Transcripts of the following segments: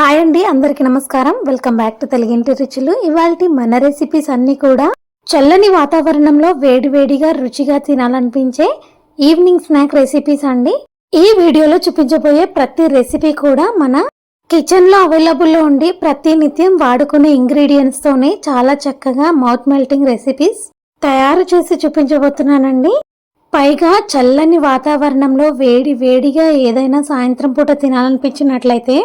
Hi అండి అందరికీ నమస్కారం. వెల్కమ్ బ్యాక్ టు తెలుగింటి రుచులు. ఇవాళ మన రెసిపీస్ అన్ని కూడా చల్లని వాతావరణంలో వేడివేడిగా రుచిగా తినాలనిపించే ఈవినింగ్ స్నాక్ రెసిపీస్ అండి. ఈ వీడియోలో చూపించబోయే ప్రతి రెసిపీ కూడా మన కిచెన్లో ఉండి ప్రతి నిత్యం వాడుకునే ఇంగ్రీడియంట్స్ తోనే చాలా చక్కగా మౌత్ మెల్టింగ్ రెసిపీస్ తయారు చేసి చూపించబోతున్నానండి. పైగా చల్లని వాతావరణంలో వేడి వేడిగా ఏదైనా సాయంత్రం పూట తినాలనిపించినట్లయితే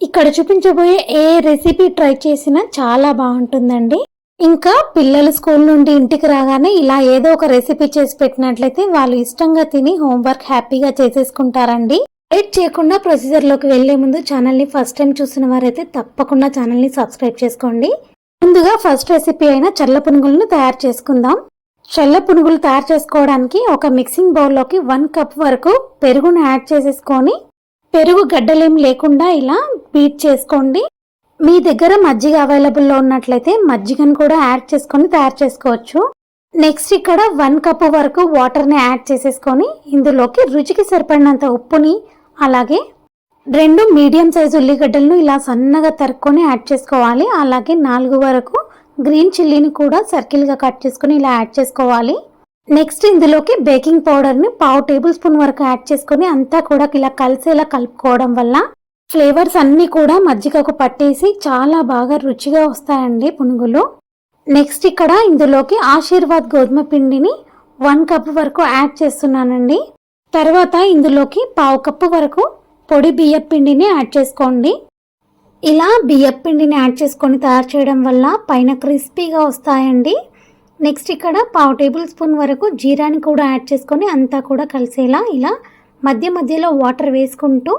ఇక్కడ చూపించబోయే ఏ రెసిపీ ట్రై చేసినా చాలా బాగుంటుందండి. ఇంకా పిల్లలు స్కూల్ నుండి ఇంటికి రాగానే ఇలా ఏదో ఒక రెసిపీ చేసి పెట్టినట్లయితే వాళ్ళు ఇష్టంగా తిని హోంవర్క్ హ్యాపీగా చేసేసుకుంటారండి. లేట్ చేయకుండా ప్రొసీజర్లోకి వెళ్ళే ముందు ఛానల్ని ఫస్ట్ టైం చూసిన వారైతే తప్పకుండా ఛానల్ని సబ్స్క్రైబ్ చేసుకోండి. ముందుగా ఫస్ట్ రెసిపీ అయిన చల్ల పునుగులను తయారు చేసుకుందాం. చల్ల పునుగులు తయారు చేసుకోవడానికి ఒక మిక్సింగ్ బౌల్లోకి వన్ కప్ వరకు పెరుగును యాడ్ చేసేసుకొని పెరుగు గడ్డలేం లేకుండా ఇలా బీట్ చేసుకోండి. మీ దగ్గర మజ్జిగ అవైలబుల్లో ఉన్నట్లయితే మజ్జిగను కూడా యాడ్ చేసుకొని తయారు చేసుకోవచ్చు. నెక్స్ట్ ఇక్కడ వన్ కప్ వరకు వాటర్ని యాడ్ చేసేసుకొని ఇందులోకి రుచికి సరిపడినంత ఉప్పుని అలాగే రెండు మీడియం సైజు ఉల్లిగడ్డలను ఇలా సన్నగా తరుక్కొని యాడ్ చేసుకోవాలి. అలాగే నాలుగు వరకు గ్రీన్ చిల్లీని కూడా సర్కిల్గా కట్ చేసుకొని ఇలా యాడ్ చేసుకోవాలి. నెక్స్ట్ ఇందులోకి బేకింగ్ పౌడర్ని పావు టేబుల్ స్పూన్ వరకు యాడ్ చేసుకొని అంతా కూడా ఇలా కలిసేలా కలుపుకోవడం వల్ల ఫ్లేవర్స్ అన్నీ కూడా మజ్జిగకు పట్టేసి చాలా బాగా రుచిగా వస్తాయండి పునుగులు. నెక్స్ట్ ఇక్కడ ఇందులోకి ఆశీర్వాద్ గోధుమ పిండిని వన్ కప్ వరకు యాడ్ చేస్తున్నానండి. తర్వాత ఇందులోకి పావు కప్పు వరకు పొడి బియ్యం పిండిని యాడ్ చేసుకోండి. ఇలా బియ్యం పిండిని యాడ్ చేసుకొని తయారు చేయడం వల్ల పైన క్రిస్పీగా వస్తాయండి. నెక్స్ట్ ఇక్కడ పావు టేబుల్ స్పూన్ వరకు జీరాని కూడా యాడ్ చేసుకొని అంతా కూడా కలిసేలా ఇలా మధ్య మధ్యలో వాటర్ వేసుకుంటూ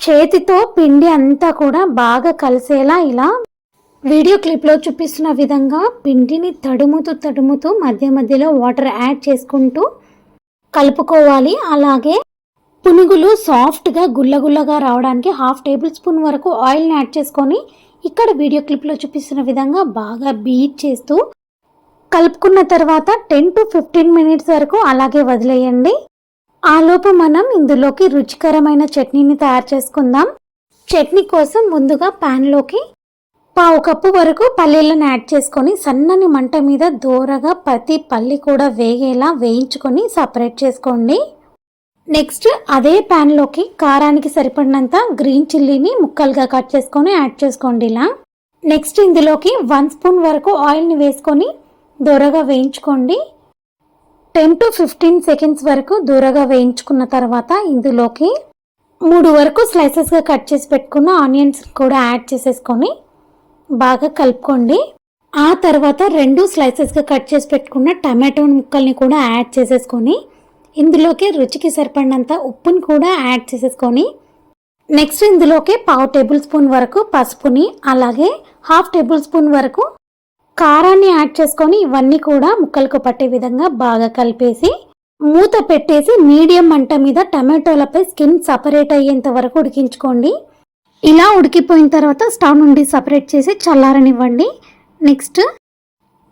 చేతితో పిండి అంతా కూడా బాగా కలిసేలా ఇలా వీడియో క్లిప్లో చూపిస్తున్న విధంగా పిండిని తడుముతూ తడుముతూ మధ్య మధ్యలో వాటర్ యాడ్ చేసుకుంటూ కలుపుకోవాలి. అలాగే పునుగులు సాఫ్ట్గా గుల్లగుల్లగా రావడానికి హాఫ్ టేబుల్ స్పూన్ వరకు ఆయిల్ని యాడ్ చేసుకొని ఇక్కడ వీడియో క్లిప్లో చూపిస్తున్న విధంగా బాగా బీట్ చేస్తూ కలుపుకున్న తర్వాత టెన్ టు ఫిఫ్టీన్ మినిట్స్ వరకు అలాగే వదిలేయండి. ఆలోపు మనం ఇందులోకి రుచికరమైన చట్నీని తయారు చేసుకుందాం. చట్నీ కోసం ముందుగా ప్యాన్లోకి పావు కప్పు వరకు పల్లీలను యాడ్ చేసుకొని సన్నని మంట మీద దూరగా ప్రతి పల్లి కూడా వేగేలా వేయించుకొని సపరేట్ చేసుకోండి. నెక్స్ట్ అదే ప్యాన్లోకి కారానికి సరిపడినంత గ్రీన్ చిల్లీని ముక్కలుగా కట్ చేసుకొని యాడ్ చేసుకోండి ఇలా. నెక్స్ట్ ఇందులోకి వన్ స్పూన్ వరకు ఆయిల్ని వేసుకొని దూరగా వేయించుకోండి. టెన్ టు ఫిఫ్టీన్ సెకండ్స్ వరకు దూరగా వేయించుకున్న తర్వాత ఇందులోకి మూడు వరకు స్లైసెస్గా కట్ చేసి పెట్టుకున్న ఆనియన్స్ కూడా యాడ్ చేసేసుకొని బాగా కలుపుకోండి. ఆ తర్వాత రెండు స్లైసెస్గా కట్ చేసి పెట్టుకున్న టమాటో ముక్కల్ని కూడా యాడ్ చేసేసుకొని ఇందులోకి రుచికి సరిపడినంత ఉప్పుని కూడా యాడ్ చేసేసుకొని నెక్స్ట్ ఇందులోకి పావు టేబుల్ స్పూన్ వరకు పసుపుని అలాగే హాఫ్ టేబుల్ స్పూన్ వరకు కారాన్ని యాడ్ చేసుకొని ఇవన్నీ కూడా ముక్కలకు పట్టే విధంగా బాగా కలిపేసి మూత పెట్టేసి మీడియం మంట మీద టమాటోలపై స్కిన్ సపరేట్ అయ్యేంత వరకు ఉడికించుకోండి. ఇలా ఉడికిపోయిన తర్వాత స్టవ్ నుండి సపరేట్ చేసి చల్లారనివ్వండి. నెక్స్ట్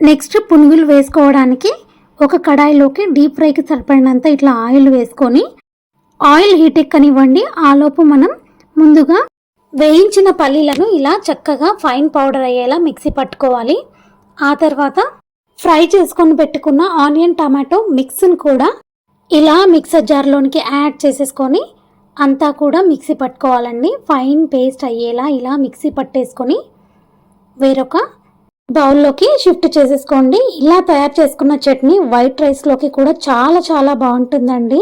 నెక్స్ట్ పునుగులు వేసుకోవడానికి ఒక కడాయిలోకి డీప్ ఫ్రైకి సరిపడినంత ఇట్లా ఆయిల్ వేసుకొని ఆయిల్ హీట్ ఎక్కనివ్వండి. ఆలోపు మనం ముందుగా వేయించిన పల్లీలను ఇలా చక్కగా ఫైన్ పౌడర్ అయ్యేలా మిక్సీ పట్టుకోవాలి. ఆ తర్వాత ఫ్రై చేసుకొని పెట్టుకున్న ఆనియన్ టమాటో మిక్స్ని కూడా ఇలా మిక్సర్ జార్లోనికి యాడ్ చేసేసుకొని అంతా కూడా మిక్సీ పట్టుకోవాలండి. ఫైన్ పేస్ట్ అయ్యేలా ఇలా మిక్సీ పట్టేసుకొని వేరొక బౌల్లోకి షిఫ్ట్ చేసేసుకోండి. ఇలా తయారు చేసుకున్న చట్నీ వైట్ రైస్లోకి కూడా చాలా చాలా బాగుంటుందండి.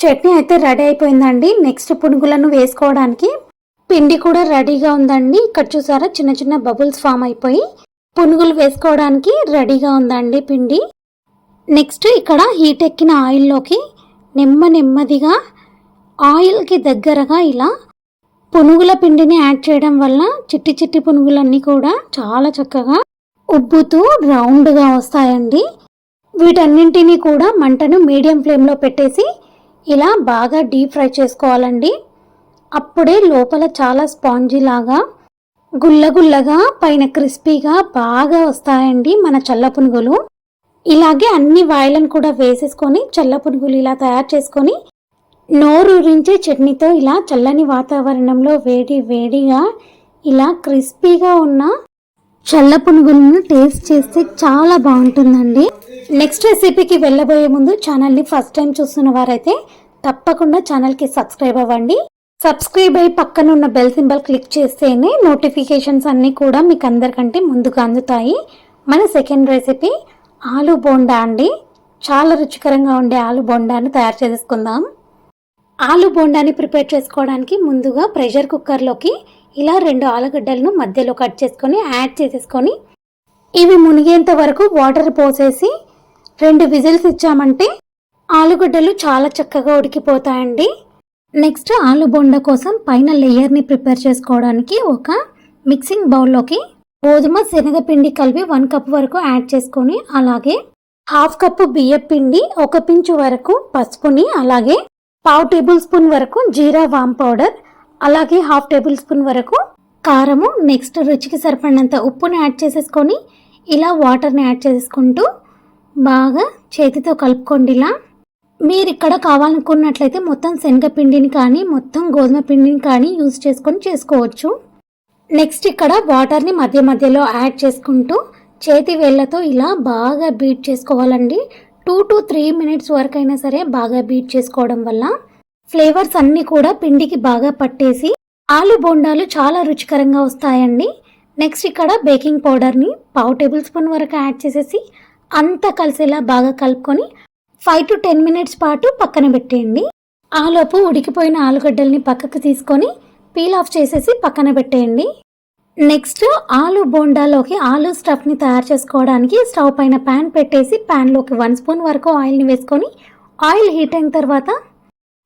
చట్నీ అయితే రెడీ అయిపోయిందండి. నెక్స్ట్ పునుగులను వేసుకోవడానికి పిండి కూడా రెడీగా ఉందండి. ఇక్కడ చూసారా చిన్న చిన్న బబుల్స్ ఫామ్ అయిపోయి పునుగులు వేసుకోవడానికి రెడీగా ఉందండి పిండి. నెక్స్ట్ ఇక్కడ హీట్ ఎక్కిన ఆయిల్లోకి నెమ్మ నెమ్మదిగా ఆయిల్కి దగ్గరగా ఇలా పునుగుల పిండిని యాడ్ చేయడం వల్ల చిట్టి చిట్టి పునుగులన్నీ కూడా చాలా చక్కగా ఉబ్బుతూ రౌండ్గా వస్తాయండి. వీటన్నింటినీ కూడా మంటను మీడియం ఫ్లేమ్లో పెట్టేసి ఇలా బాగా డీప్ ఫ్రై చేసుకోవాలండి. అప్పుడే లోపల చాలా స్పాంజీ లాగా గుల్లగుల్లగా పైన క్రిస్పీగా బాగా వస్తాయండి మన చల్ల పునుగులు. ఇలాగే అన్ని వాయిలను కూడా వేసేసుకొని చల్ల పునుగులు ఇలా తయారు చేసుకొని నోరూరించే చట్నీతో ఇలా చల్లని వాతావరణంలో వేడి వేడిగా ఇలా క్రిస్పీగా ఉన్న చల్ల పునుగులను టేస్ట్ చేస్తే చాలా బాగుంటుందండి. నెక్స్ట్ రెసిపీకి వెళ్ళబోయే ముందు ఛానల్ని ఫస్ట్ టైం చూస్తున్న వారైతే తప్పకుండా ఛానల్కి సబ్స్క్రైబ్ అవ్వండి. సబ్స్క్రైబ్ అయి పక్కన ఉన్న బెల్ సింబల్ క్లిక్ చేస్తేనే నోటిఫికేషన్స్ అన్నీ కూడా మీకు అందరికంటే ముందుగా అందుతాయి. మన సెకండ్ రెసిపీ ఆలు బోండా అండి. చాలా రుచికరంగా ఉండే ఆలు బోండాని తయారు చేసుకుందాం. ఆలు బోండాని ప్రిపేర్ చేసుకోవడానికి ముందుగా ప్రెషర్ కుక్కర్లోకి ఇలా రెండు ఆలుగడ్డలను మధ్యలో కట్ చేసుకొని యాడ్ చేసేసుకొని ఇవి మునిగేంత వరకు వాటర్ పోసేసి రెండు విజిల్స్ ఇచ్చామంటే ఆలుగడ్డలు చాలా చక్కగా ఉడికిపోతాయండి. నెక్స్ట్ ఆలు బోండా కోసం పైన లేయర్ని ప్రిపేర్ చేసుకోవడానికి ఒక మిక్సింగ్ బౌల్లోకి గోధుమ శనగపిండి కలిపి వన్ కప్ వరకు యాడ్ చేసుకొని అలాగే హాఫ్ కప్పు బియ్యం పిండి ఒక పించు వరకు పసుపుని అలాగే పావు టేబుల్ స్పూన్ వరకు జీరా వామ్ పౌడర్ అలాగే హాఫ్ టేబుల్ స్పూన్ వరకు కారము నెక్స్ట్ రుచికి సరిపడినంత ఉప్పుని యాడ్ చేసేసుకొని ఇలా వాటర్ని యాడ్ చేసుకుంటూ బాగా చేతితో కలుపుకోండి ఇలా. మీరు ఇక్కడ కావాలనుకున్నట్లయితే మొత్తం శనగపిండిని కానీ మొత్తం గోధుమ పిండిని కానీ యూజ్ చేసుకొని చేసుకోవచ్చు. నెక్స్ట్ ఇక్కడ వాటర్ని మధ్య మధ్యలో యాడ్ చేసుకుంటూ చేతి వేళ్ళతో ఇలా బాగా బీట్ చేసుకోవాలండి. టూ టు త్రీ మినిట్స్ వరకు అయినా సరే బాగా బీట్ చేసుకోవడం వల్ల ఫ్లేవర్స్ అన్నీ కూడా పిండికి బాగా పట్టేసి ఆలు బోండాలు చాలా రుచికరంగా వస్తాయండి. నెక్స్ట్ ఇక్కడ బేకింగ్ పౌడర్ని పావు టేబుల్ స్పూన్ వరకు యాడ్ చేసేసి అంతా కలిసేలా బాగా కలుపుకొని ఫైవ్ టు టెన్ మినిట్స్ పాటు పక్కన పెట్టేయండి. ఆలోపు ఉడికిపోయిన ఆలుగడ్డల్ని పక్కకు తీసుకొని పీల్ ఆఫ్ చేసేసి పక్కన పెట్టేయండి. నెక్స్ట్ ఆలు బోండాలోకి ఆలు స్టఫ్ని తయారు చేసుకోవడానికి స్టవ్ పైన ప్యాన్ పెట్టేసి ప్యాన్లోకి వన్ స్పూన్ వరకు ఆయిల్ని వేసుకొని ఆయిల్ హీట్ అయిన తర్వాత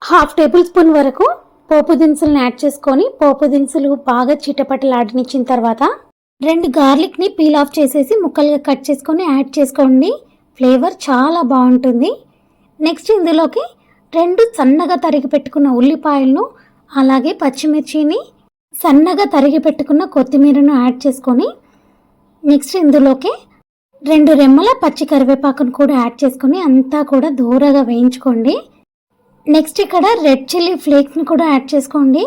హాఫ్ టేబుల్ స్పూన్ వరకు పోపు దినుసులను యాడ్ చేసుకొని పోపు దినుసులు బాగా చిటపటలాడనిచ్చిన తర్వాత రెండు గార్లిక్ని పీల్ ఆఫ్ చేసేసి ముక్కలుగా కట్ చేసుకొని యాడ్ చేసుకోండి. ఫ్లేవర్ చాలా బాగుంటుంది. నెక్స్ట్ ఇందులోకి రెండు సన్నగా తరిగి పెట్టుకున్న ఉల్లిపాయలను అలాగే పచ్చిమిర్చిని సన్నగా తరిగి పెట్టుకున్న కొత్తిమీరను యాడ్ చేసుకొని నెక్స్ట్ ఇందులోకి రెండు రెమ్మల పచ్చి కరివేపాకును కూడా యాడ్ చేసుకొని అంతా కూడా దూరగా వేయించుకోండి. నెక్స్ట్ ఇక్కడ రెడ్ చిల్లీ ఫ్లేక్స్ని కూడా యాడ్ చేసుకోండి.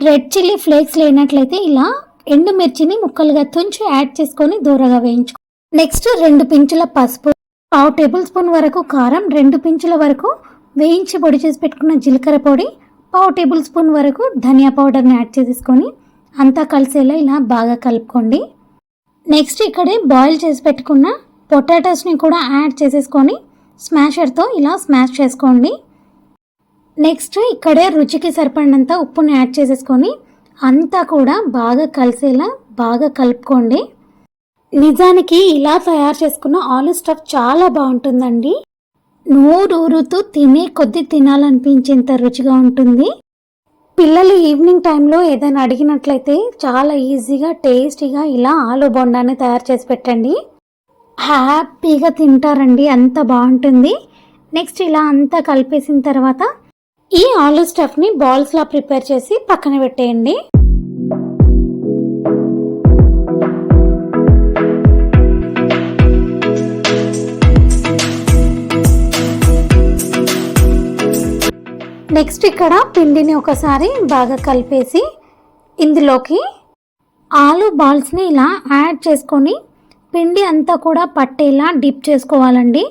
రెడ్ చిల్లీ ఫ్లేక్స్ లేనట్లయితే ఇలా ఎండుమిర్చిని ముక్కలుగా తుంచి యాడ్ చేసుకొని దూరగా వేయించు నెక్స్ట్ రెండు పించుల పసుపు పావు టేబుల్ స్పూన్ వరకు కారం రెండు పించుల వరకు వేయించి పొడి చేసి పెట్టుకున్న జీలకర్ర పొడి పావు టేబుల్ స్పూన్ వరకు ధనియా పౌడర్ని యాడ్ చేసేసుకొని అంతా కలిసేలా ఇలా బాగా కలుపుకోండి. నెక్స్ట్ ఇక్కడే బాయిల్ చేసి పెట్టుకున్న పొటాటోస్ని కూడా యాడ్ చేసేసుకొని స్మాషర్తో ఇలా స్మాష్ చేసుకోండి. నెక్స్ట్ ఇక్కడే రుచికి సరిపడినంత ఉప్పుని యాడ్ చేసేసుకొని అంతా కూడా బాగా కలిసేలా బాగా కలుపుకోండి. నిజానికి ఇలా తయారు చేసుకున్న ఆలు స్టఫ్ చాలా బాగుంటుందండి. నోరూరుతూ తినే కొద్ది తినాలనిపించేంత రుచిగా ఉంటుంది. పిల్లలు ఈవినింగ్ టైంలో ఏదైనా అడిగినట్లయితే చాలా ఈజీగా టేస్టీగా ఇలా ఆలు బొండాన్ని తయారు చేసి పెట్టండి. హ్యాపీగా తింటారండి అంత బాగుంటుంది. నెక్స్ట్ ఇలా అంతా కలిపేసిన తర్వాత ఈ ఆలు స్టఫ్ని బాల్స్లా ప్రిపేర్ చేసి పక్కన పెట్టేయండి. నెక్స్ట్ ఇక్కడ పిండిని ఒకసారి బాగా కలిపేసి ఇందులోకి ఆలు బాల్స్ని ఇలా యాడ్ చేసుకొని పిండి అంతా కూడా పట్టేలా డిప్ చేసుకోవాలండి.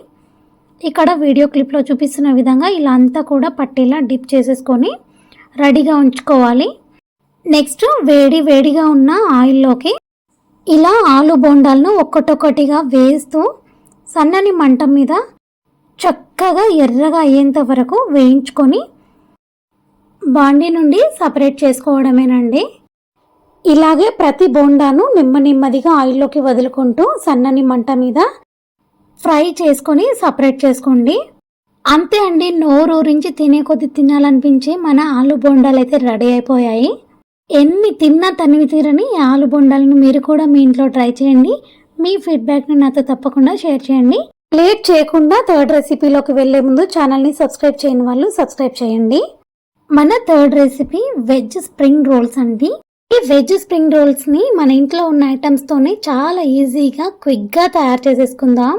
ఇక్కడ వీడియో క్లిప్లో చూపిస్తున్న విధంగా ఇలా అంతా కూడా పట్టేలా డిప్ చేసేసుకొని రెడీగా ఉంచుకోవాలి. నెక్స్ట్ వేడి వేడిగా ఉన్న ఆయిల్లోకి ఇలా ఆలు బోండాలను ఒక్కటొక్కటిగా వేస్తూ సన్నని మంట మీద చక్కగా ఎర్రగా అయ్యేంత వరకు వేయించుకొని బాండీ నుండి సపరేట్ చేసుకోవడమేనండి. ఇలాగే ప్రతి బోండాను నెమ్మ నెమ్మదిగా ఆయిల్లోకి వదులుకుంటూ సన్నని మంట మీద ఫ్రై చేసుకొని సపరేట్ చేసుకోండి. అంతే అండి నోరు ఊరించి తినే కొద్ది తినాలనిపించే మన ఆలు బొండాలు అయితే రెడీ అయిపోయాయి. ఎన్ని తిన్నా తనివి తీరని ఈ ఆలు బొండాలను మీరు కూడా మీ ఇంట్లో ట్రై చేయండి. మీ ఫీడ్బ్యాక్ని నాతో తప్పకుండా షేర్ చేయండి. లేట్ చేయకుండా థర్డ్ రెసిపీలోకి వెళ్ళే ముందు ఛానల్ని సబ్స్క్రైబ్ చేయని వాళ్ళు సబ్స్క్రైబ్ చేయండి. మన third recipe veg spring rolls అండి. ఈ వెజ్ స్ప్రింగ్ రోల్స్ని మన ఇంట్లో ఉన్న ఐటమ్స్తోనే చాలా ఈజీగా క్విక్గా తయారు చేసేసుకుందాం.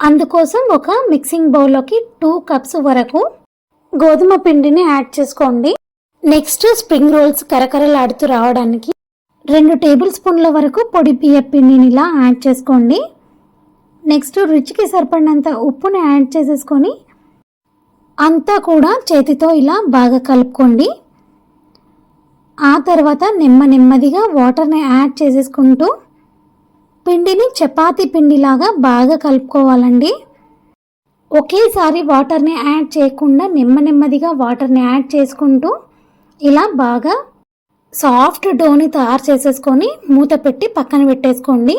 అందుకోసం ఒక మిక్సింగ్ బౌల్లోకి టూ కప్స్ వరకు గోధుమ పిండిని యాడ్ చేసుకోండి. నెక్స్ట్ స్ప్రింగ్ రోల్స్ కరకరలాడుతూ రావడానికి రెండు టేబుల్ స్పూన్ల వరకు పొడి బియ్య పిండిని ఇలా యాడ్ చేసుకోండి. నెక్స్ట్ రుచికి సరిపడినంత ఉప్పుని యాడ్ చేసేసుకొని అంతా కూడా చేతితో ఇలా బాగా కలుపుకోండి. ఆ తర్వాత నెమ్మ నెమ్మదిగా వాటర్ని యాడ్ చేసేసుకుంటూ పిండిని చపాతీ పిండిలాగా బాగా కలుపుకోవాలండి. ఒకేసారి వాటర్ని యాడ్ చేయకుండా నెమ్మ నెమ్మదిగా వాటర్ని యాడ్ చేసుకుంటూ ఇలా బాగా సాఫ్ట్ డోని తయారు చేసేసుకొని మూత పెట్టి పక్కన పెట్టేసుకోండి.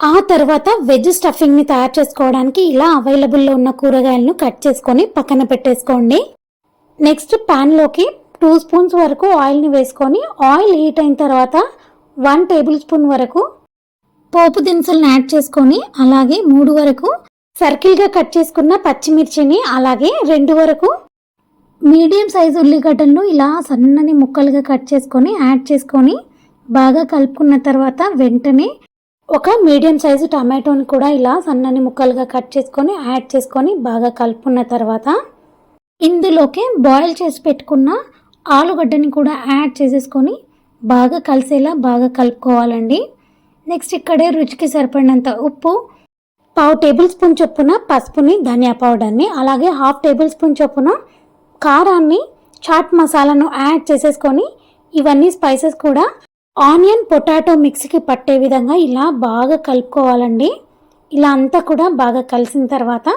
ఆ తర్వాత వెజ్ స్టఫింగ్ని తయారు చేసుకోవడానికి ఇలా అవైలబుల్లో ఉన్న కూరగాయలను కట్ చేసుకొని పక్కన పెట్టేసుకోండి. నెక్స్ట్ ప్యాన్లోకి టూ స్పూన్స్ వరకు ఆయిల్ని వేసుకొని ఆయిల్ హీట్ అయిన తర్వాత వన్ టేబుల్ స్పూన్ వరకు పోపు దినుసులను యాడ్ చేసుకొని అలాగే మూడు వరకు సర్కిల్గా కట్ చేసుకున్న పచ్చిమిర్చిని అలాగే రెండు వరకు మీడియం సైజు ఉల్లిగడ్డలను ఇలా సన్నని ముక్కలుగా కట్ చేసుకొని యాడ్ చేసుకొని బాగా కలుపుకున్న తర్వాత వెంటనే ఒక మీడియం సైజు టమాటోని కూడా ఇలా సన్నని ముక్కలుగా కట్ చేసుకొని యాడ్ చేసుకొని బాగా కలుపుకున్న తర్వాత ఇందులోకి బాయిల్ చేసి పెట్టుకున్న ఆలుగడ్డని కూడా యాడ్ చేసేసుకొని బాగా కలిసేలా బాగా కలుపుకోవాలండి. నెక్స్ట్ ఇక్కడే రుచికి సరిపడినంత ఉప్పు పావు టేబుల్ స్పూన్ చొప్పున పసుపుని ధనియా పౌడర్ని అలాగే హాఫ్ టేబుల్ స్పూన్ చొప్పున కారాన్ని చాట్ మసాలాను యాడ్ చేసేసుకొని ఇవన్నీ స్పైసెస్ కూడా ఆనియన్ పొటాటో మిక్సీకి పట్టే విధంగా ఇలా బాగా కలుపుకోవాలండి. ఇలా అంతా కూడా బాగా కలిసిన తర్వాత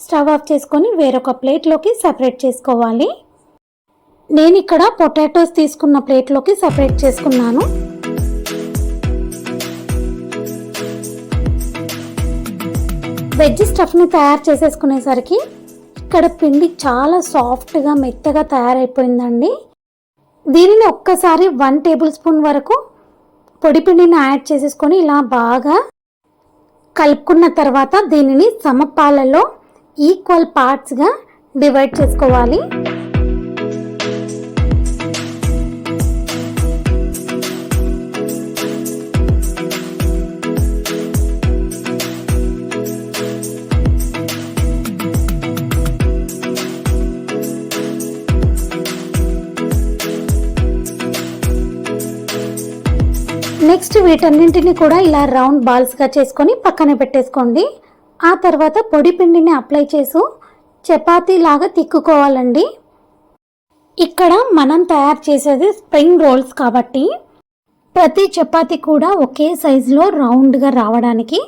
స్టవ్ ఆఫ్ చేసుకొని వేరొక ప్లేట్లోకి సపరేట్ చేసుకోవాలి. నేను ఇక్కడ పొటాటోస్ తీసుకున్న ప్లేట్లోకి సపరేట్ చేసుకున్నాను. వెజ్ స్టఫ్ని తయారు చేసేసుకునేసరికి ఇక్కడ పిండి చాలా సాఫ్ట్గా మెత్తగా తయారైపోయిందండి. దీనిని ఒక్కసారి వన్ టేబుల్ స్పూన్ వరకు పొడిపిండిని యాడ్ చేసేసుకొని ఇలా బాగా కలుపుకున్న తర్వాత దీనిని సమపాలలో ఈక్వల్ పార్ట్స్గా డివైడ్ చేసుకోవాలి. నెక్స్ట్ వీటన్నింటిని కూడా ఇలా రౌండ్ బాల్స్గా చేసుకొని పక్కన పెట్టేసుకోండి. ఆ తర్వాత పొడి పిండిని అప్లై చేసి చపాతీ లాగా తిక్కుకోవాలండి. ఇక్కడ మనం తయారు చేసేది స్ప్రింగ్ రోల్స్ కాబట్టి ప్రతి చపాతీ కూడా ఒకే సైజులో రౌండ్గా రావడానికి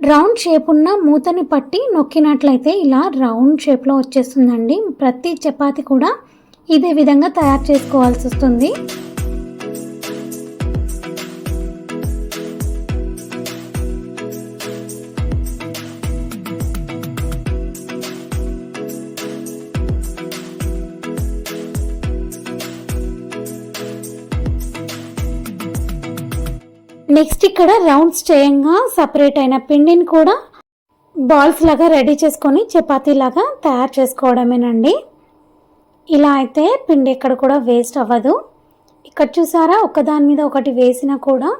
రౌండ్ షేప్ ఉన్న మూతని పట్టి నొక్కినట్లయితే ఇలా రౌండ్ షేప్లో వచ్చేస్తుందండి. ప్రతి చపాతీ కూడా ఇదే విధంగా తయారు చేసుకోవాల్సి వస్తుంది. నెక్స్ట్ ఇక్కడ రౌండ్స్ చేయంగా సపరేట్ అయిన పిండిని కూడా బాల్స్ లాగా రెడీ చేసుకొని చపాతీ లాగా తయారు చేసుకోవడమేనండి. ఇలా అయితే పిండి ఎక్కడ కూడా వేస్ట్ అవ్వదు. ఇక్కడ చూసారా ఒకదాని మీద ఒకటి వేసినా కూడా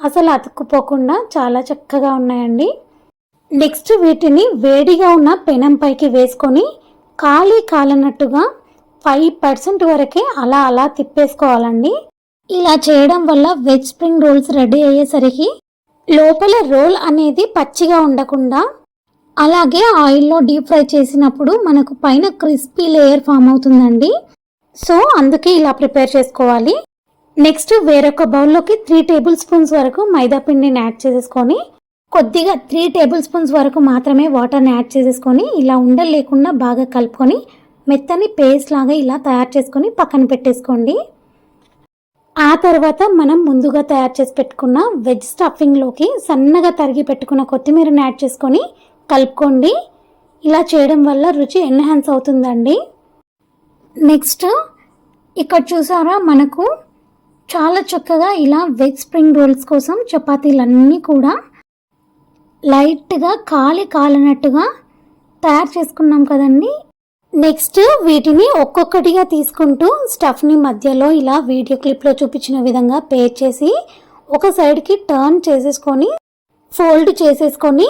అసలు అతుక్కుపోకుండా చాలా చక్కగా ఉన్నాయండి. నెక్స్ట్ వీటిని వేడిగా ఉన్న పెనం పైకి వేసుకొని ఖాళీ కాలనట్టుగా ఫైవ్ పర్సెంట్ వరకే అలా అలా తిప్పేసుకోవాలండి. ఇలా చేయడం వల్ల వెజ్ స్ప్రింగ్ రోల్స్ రెడీ అయ్యేసరికి లోపల రోల్ అనేది పచ్చిగా ఉండకుండా అలాగే ఆయిల్లో డీప్ ఫ్రై చేసినప్పుడు మనకు పైన క్రిస్పీ లేయర్ ఫామ్ అవుతుందండి. సో అందుకే ఇలా ప్రిపేర్ చేసుకోవాలి. నెక్స్ట్ వేరొక బౌల్లోకి త్రీ టేబుల్ స్పూన్స్ వరకు మైదా పిండిని యాడ్ చేసేసుకొని కొద్దిగా త్రీ టేబుల్ స్పూన్స్ వరకు మాత్రమే వాటర్ని యాడ్ చేసేసుకొని ఇలా ఉండలు లేకుండా బాగా కలుపుకొని మెత్తని పేస్ట్ లాగా ఇలా తయారు చేసుకొని పక్కన పెట్టేసుకోండి. ఆ తర్వాత మనం ముందుగా తయారు చేసి పెట్టుకున్న వెజ్ స్టఫింగ్లోకి సన్నగా తరిగి పెట్టుకున్న కొత్తిమీరని యాడ్ చేసుకొని కలుపుకోండి. ఇలా చేయడం వల్ల రుచి ఎన్హాన్స్ అవుతుందండి. నెక్స్ట్ ఇక్కడ చూసారా మనకు చాలా చక్కగా ఇలా వెజ్ స్ప్రింగ్ రోల్స్ కోసం చపాతీలన్నీ కూడా లైట్గా కాలి కాలినట్టుగా తయారు చేసుకున్నాం కదండి. నెక్స్ట్ వీటిని ఒక్కొక్కటిగా తీసుకుంటూ స్టఫ్ని మధ్యలో ఇలా వీడియో క్లిప్లో చూపించిన విధంగా పే చేసి ఒక సైడ్కి టర్న్ చేసేసుకొని ఫోల్డ్ చేసేసుకొని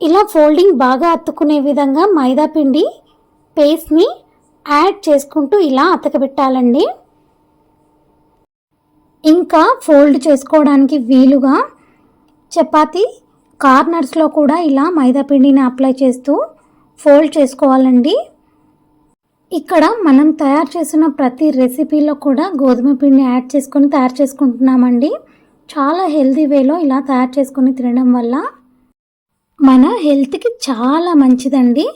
ఇలా ఫోల్డింగ్ బాగా అత్తుకునే విధంగా మైదా పిండి పేస్ట్ని యాడ్ చేసుకుంటూ ఇలా అతకబెట్టాలండి. ఇంకా ఫోల్డ్ చేసుకోవడానికి వీలుగా చపాతీ కార్నర్స్లో కూడా ఇలా మైదా పిండిని అప్లై చేస్తూ ఫోల్డ్ చేసుకోవాలండి. ఇక్కడ మనం తయారు చేసిన ప్రతి రెసిపీలో కూడా గోధుమ పిండి యాడ్ చేసుకొని తయారు చేసుకుంటున్నామండి. చాలా హెల్తీ వేలో ఇలా తయారు చేసుకొని తినడం వల్ల మన హెల్త్కి చాలా మంచిదండి.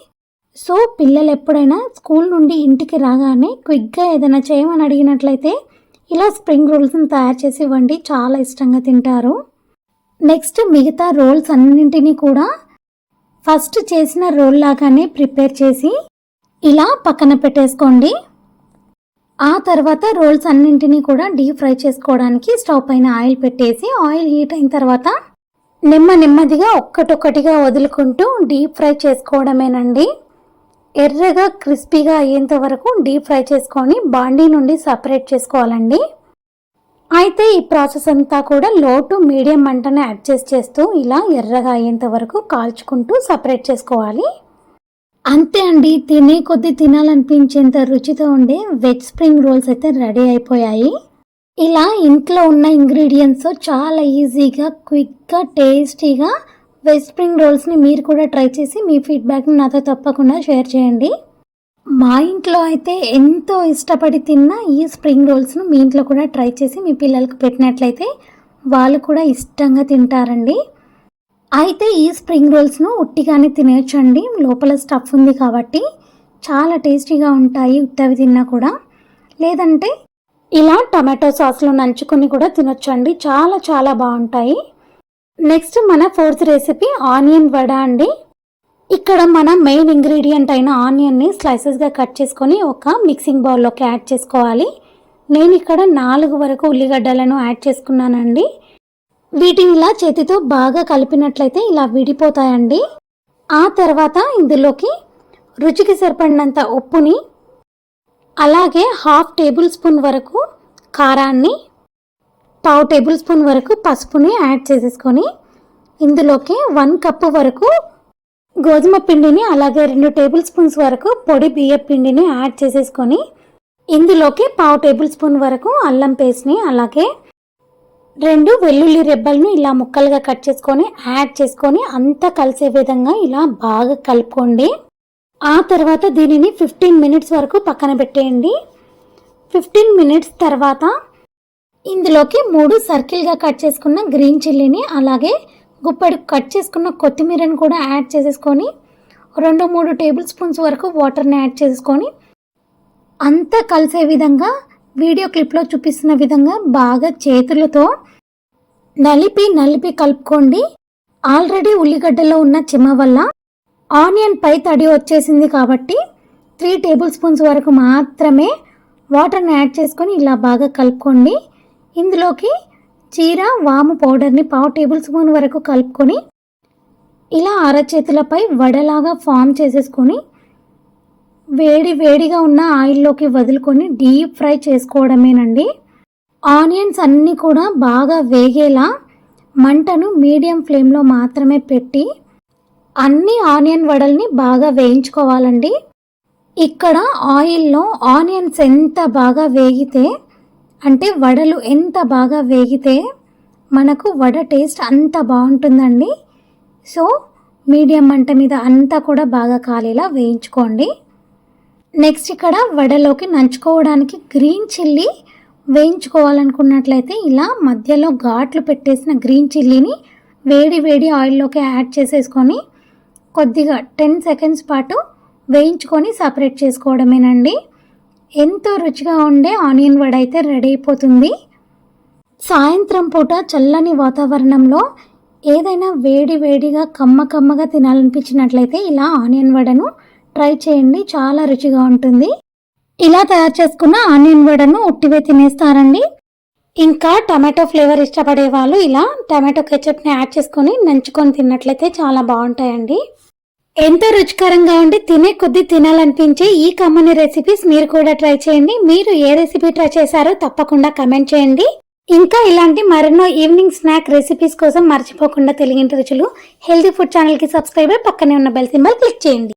సో పిల్లలు ఎప్పుడైనా స్కూల్ నుండి ఇంటికి రాగానే క్విక్గా ఏదైనా చేయమని అడిగినట్లయితే ఇలా స్ప్రింగ్ రోల్స్ని తయారు చేసి ఇవ్వండి. చాలా ఇష్టంగా తింటారు. నెక్స్ట్ మిగతా రోల్స్ అన్నింటినీ కూడా ఫస్ట్ చేసిన రోల్ లాగానే ప్రిపేర్ చేసి ఇలా పక్కన పెట్టేసుకోండి. ఆ తర్వాత రోల్స్ అన్నింటినీ కూడా డీప్ ఫ్రై చేసుకోవడానికి స్టవ్ పైన ఆయిల్ పెట్టేసి ఆయిల్ హీట్ అయిన తర్వాత నెమ్మ నెమ్మదిగా ఒక్కటొక్కటిగా వదులుకుంటూ డీప్ ఫ్రై చేసుకోవడమేనండి. ఎర్రగా క్రిస్పీగా అయ్యేంత వరకు డీప్ ఫ్రై చేసుకొని బాండీ నుండి సపరేట్ చేసుకోవాలండి. అయితే ఈ ప్రాసెస్ అంతా కూడా లో టు మీడియం మంటనే అడ్జస్ట్ చేస్తూ ఇలా ఎర్రగా అయ్యేంత వరకు కాల్చుకుంటూ సపరేట్ చేసుకోవాలి. అంతే అండి తినే కొద్దీ తినాలనిపించేంత రుచితో ఉండే వెజ్ స్ప్రింగ్ రోల్స్ అయితే రెడీ అయిపోయాయి. ఇలా ఇంట్లో ఉన్న ఇంగ్రీడియంట్స్ చాలా ఈజీగా క్విక్గా టేస్టీగా వెజ్ స్ప్రింగ్ రోల్స్ని మీరు కూడా ట్రై చేసి మీ ఫీడ్బ్యాక్ని నాతో తప్పకుండా షేర్ చేయండి. మా ఇంట్లో అయితే ఎంతో ఇష్టపడి తిన్న ఈ స్ప్రింగ్ రోల్స్ను మీ ఇంట్లో కూడా ట్రై చేసి మీ పిల్లలకు పెట్టినట్లయితే వాళ్ళు కూడా ఇష్టంగా తింటారండి. అయితే ఈ స్ప్రింగ్ రోల్స్ను ఉట్టిగానే తినేయచ్చండి. లోపల స్టఫ్ ఉంది కాబట్టి చాలా టేస్టీగా ఉంటాయి ఉట్టవి తిన్నా కూడా. లేదంటే ఇలా టమాటో సాస్లో నంచుకొని కూడా తినొచ్చండి. చాలా చాలా బాగుంటాయి. నెక్స్ట్ మన ఫోర్త్ రెసిపీ ఆనియన్ వడ అండి. ఇక్కడ మన మెయిన్ ఇంగ్రీడియంట్ అయిన ఆనియన్ని స్లైసెస్గా కట్ చేసుకొని ఒక మిక్సింగ్ బౌల్లోకి యాడ్ చేసుకోవాలి. నేను ఇక్కడ నాలుగు వరకు ఉల్లిగడ్డలను యాడ్ చేసుకున్నానండి. వీటిని ఇలా చేతితో బాగా కలిపినట్లయితే ఇలా విడిపోతాయండి. ఆ తర్వాత ఇందులోకి రుచికి సరిపడినంత ఉప్పుని అలాగే హాఫ్ టేబుల్ స్పూన్ వరకు కారాన్ని పావు టేబుల్ స్పూన్ వరకు పసుపుని యాడ్ చేసేసుకొని ఇందులోకి వన్ కప్పు వరకు గోధుమ పిండిని అలాగే రెండు టేబుల్ స్పూన్స్ వరకు పొడి బియ్య పిండిని యాడ్ చేసేసుకొని ఇందులోకి పావు టేబుల్ స్పూన్ వరకు అల్లం పేస్ట్ని అలాగే రెండు వెల్లుల్లి రెబ్బలను ఇలా ముక్కలుగా కట్ చేసుకొని యాడ్ చేసుకొని అంతా కలిసే విధంగా ఇలా బాగా కలుపుకోండి. ఆ తర్వాత దీనిని ఫిఫ్టీన్ మినిట్స్ వరకు పక్కన పెట్టేయండి. ఫిఫ్టీన్ మినిట్స్ తర్వాత ఇందులోకి మూడు సర్కిల్గా కట్ చేసుకున్న గ్రీన్ చిల్లీని అలాగే గుప్పడి కట్ చేసుకున్న కొత్తిమీరని కూడా యాడ్ చేసేసుకొని రెండు మూడు టేబుల్ స్పూన్స్ వరకు వాటర్ని యాడ్ చేసుకొని అంతా కలిసే విధంగా వీడియో క్లిప్లో చూపిస్తున్న విధంగా బాగా చేతులతో నలిపి నలిపి కలుపుకోండి. ఆల్రెడీ ఉల్లిగడ్డలో ఉన్న చిమ్మ వల్ల ఆనియన్ పై తడి వచ్చేసింది కాబట్టి త్రీ టేబుల్ స్పూన్స్ వరకు మాత్రమే వాటర్ని యాడ్ చేసుకొని ఇలా బాగా కలుపుకోండి. ఇందులోకి చీర వాము పౌడర్ని పావు టేబుల్ స్పూన్ వరకు కలుపుకొని ఇలా అరచేతులపై వడలాగా ఫామ్ చేసేసుకొని వేడి వేడిగా ఉన్న ఆయిల్లోకి వదులుకొని డీప్ ఫ్రై చేసుకోవడమేనండి. ఆనియన్స్ అన్నీ కూడా బాగా వేగేలా మంటను మీడియం ఫ్లేమ్లో మాత్రమే పెట్టి అన్ని ఆనియన్ వడల్ని బాగా వేయించుకోవాలండి. ఇక్కడ ఆయిల్లో ఆనియన్స్ ఎంత బాగా వేగితే అంటే వడలు ఎంత బాగా వేగితే మనకు వడ టేస్ట్ అంత బాగుంటుందండి. సో మీడియం మంట మీద అంతా కూడా బాగా కాలేలా వేయించుకోండి. నెక్స్ట్ ఇక్కడ వడలోకి నంచుకోవడానికి గ్రీన్ చిల్లీ వేయించుకోవాలనుకున్నట్లయితే ఇలా మధ్యలో ఘాట్లు పెట్టేసిన గ్రీన్ చిల్లీని వేడి వేడి ఆయిల్లోకి యాడ్ చేసేసుకొని కొద్దిగా టెన్ సెకండ్స్ పాటు వేయించుకొని సపరేట్ చేసుకోవడమేనండి. ఎంతో రుచిగా ఉండే ఆనియన్ వడ అయితే రెడీ అయిపోతుంది. సాయంత్రం పూట చల్లని వాతావరణంలో ఏదైనా వేడి వేడిగా కమ్మ కమ్మగా తినాలనిపించినట్లయితే ఇలా ఆనియన్ వడను ట్రై చేయండి చాలా రుచిగా ఉంటుంది. ఇలా తయారు చేసుకున్న ఆనియన్ వడను ఉట్టివే తినేస్తారండి. ఇంకా టమాటో ఫ్లేవర్ ఇష్టపడే వాళ్ళు ఇలా టమాటో కెచప్ని యాడ్ చేసుకొని నంచుకొని తిన్నట్లయితే చాలా బాగుంటాయండి. ఎంతో రుచికరంగా ఉండి తినే కొద్దీ తినాలనిపించే ఈ కమ్మని రెసిపీస్ మీరు కూడా ట్రై చేయండి. మీరు ఏ రెసిపీ ట్రై చేశారో తప్పకుండా కమెంట్ చేయండి. ఇంకా ఇలాంటి మరెన్నో ఈవినింగ్ స్నాక్ రెసిపీస్ కోసం మర్చిపోకుండా తెలిగింటి రుచులు హెల్తీ ఫుడ్ ఛానల్కి సబ్స్క్రైబర్ పక్కనే ఉన్న బెల్ సింబల్ క్లిక్ చేయండి.